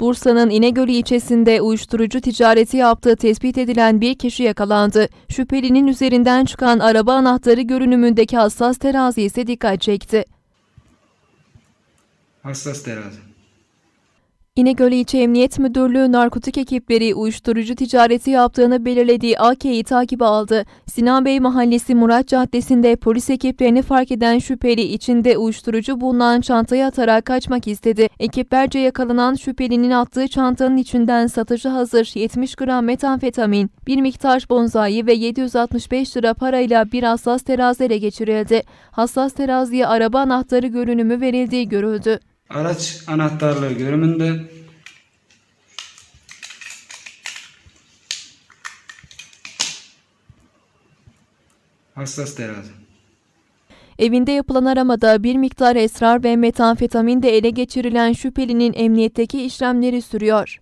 Bursa'nın İnegöl ilçesinde uyuşturucu ticareti yaptığı tespit edilen bir kişi yakalandı. Şüphelinin üzerinden çıkan araba anahtarı görünümündeki hassas terazi ise dikkat çekti. Hassas terazi. İnegöl İlçe Emniyet Müdürlüğü narkotik ekipleri uyuşturucu ticareti yaptığını belirlediği AK'yi takibe aldı. Sinan Bey Mahallesi Murat Caddesi'nde polis ekiplerini fark eden şüpheli içinde uyuşturucu bulunan çantayı atarak kaçmak istedi. Ekiplerce yakalanan şüphelinin attığı çantanın içinden satıcı hazır 70 gram metamfetamin, bir miktar bonzai ve 765 lira parayla bir hassas terazi ele geçirildi. Hassas teraziye araba anahtarı görünümü verildiği görüldü. Araç anahtarlığı görünümünde hassas terazi. Evinde yapılan aramada bir miktar esrar ve metamfetamin de ele geçirilen şüphelinin emniyetteki işlemleri sürüyor.